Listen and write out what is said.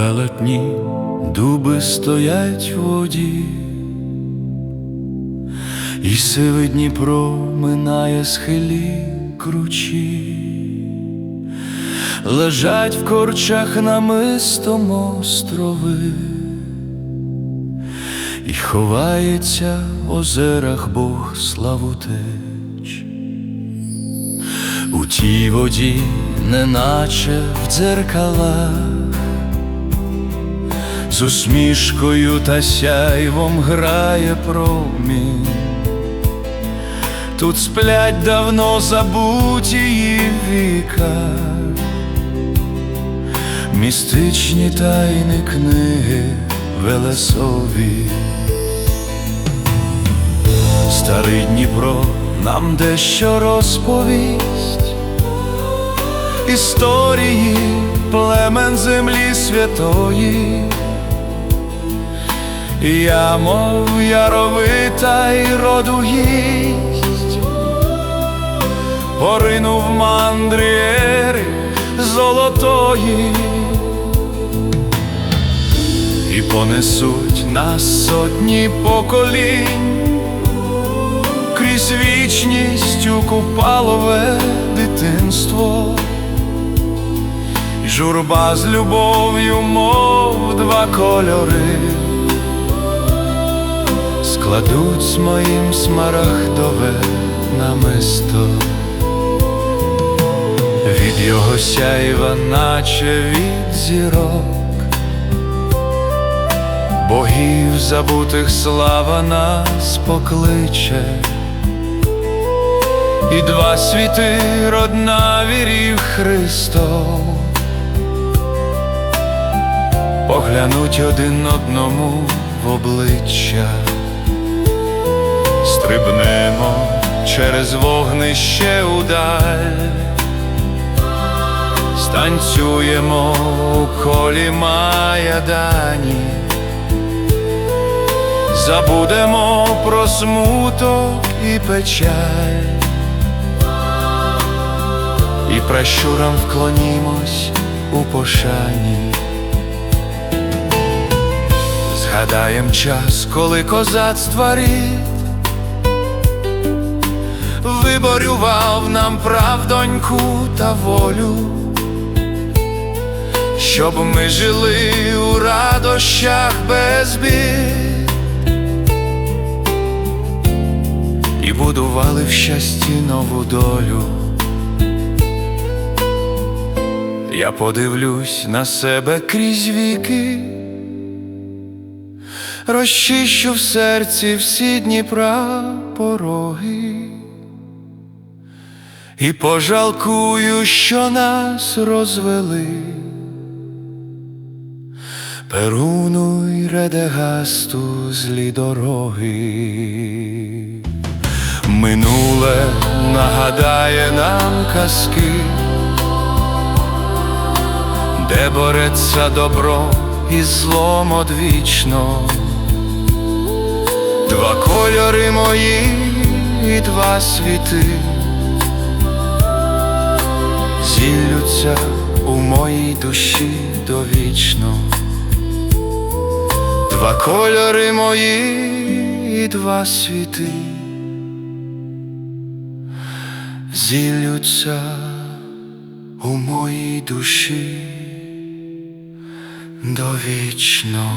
брови стоять в воді, і сивий Дніпро минає схилі кручі, лежать в корчах намистом острови, і ховається в озерах Бог славутеч. У тій воді, неначе в дзеркалах, з усмішкою та сяйвом грає промінь. Тут сплять давно забуті віка, містичні тайни книги Велесові. Старий Дніпро нам дещо розповість історії племен землі святої. Я, мов яровита й роду гість, поринув в мандрі золотої, і понесуть нас сотні поколінь. Крізь вічність у купалове дитинство, журба з любов'ю, мов два кольори, складуть з моїм смарагдове намисто, від його сяйва, наче від зірок. Богів забутих слава нас покличе, і два світи родна вірів Христов, поглянуть один одному в обличчя, стрибнемо через вогнище удаль, станцюємо у колі маядані. Забудемо про смуток і печаль, і пращурам вклонімось у пошані. Згадаєм час, коли козацтва рід виборював нам правдоньку та волю, щоб ми жили у радощах без бід. і будували в щасті нову долю. Я подивлюсь на себе крізь віки, розчищу в серці всі Дніпра пороги і пожалкую, що нас розвели. Перуну й редегасту злі дороги. Минуле нагадає нам казки, де бореться добро і злом одвічно, два кольори мої і два світи, зіллються у моїй душі довічно, два кольори мої і два світи. зіллються у моїй душі довічно.